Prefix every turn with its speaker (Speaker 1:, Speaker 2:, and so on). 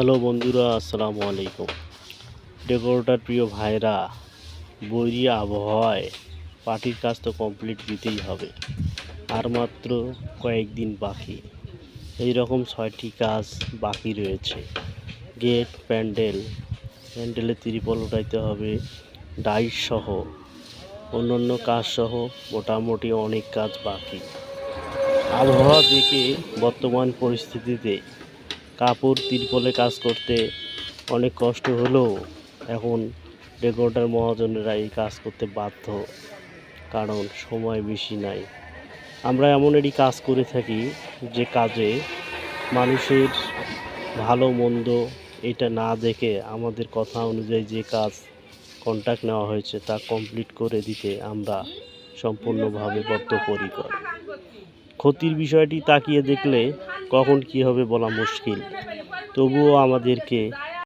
Speaker 1: Hello বন্ধুরা, আসসালামু আলাইকুম। ডেকোরেটার প্রিয় ভাইরা, বৈরী আবহাওয়ায় পার্টির কাজ তো কমপ্লিট দিতেই হবে, আর মাত্র কয়েকদিন বাকি। এই রকম ছয়টি কাজ বাকি রয়েছে। গেট, প্যান্ডেল প্যান্ডেলে ত্রিপল উঠাইতে হবে, ডাইস সহ, অন্যান্য কাজ সহ মোটামুটি অনেক কাজ বাকি। আবহাওয়া দেখে বর্তমান পরিস্থিতিতে কাপড় তিরপলে কাজ করতে অনেক কষ্ট হলেও এখন ডেকোরেটার মহাজনেরা এই কাজ করতে বাধ্য, কারণ সময় বেশি নাই। আমরা এমন একটি কাজ করে থাকি যে কাজে মানুষের ভালো, মন্দ এটা না দেখে আমাদের কথা অনুযায়ী যে কাজ কন্ট্যাক্ট নেওয়া হয়েছে তা কমপ্লিট করে দিতে আমরা সম্পূর্ণভাবে বদ্ধপরিকর। ক্ষতির বিষয়টি তাকিয়ে দেখলে কখন কী হবে বলা মুশকিল। তবুও আমাদেরকে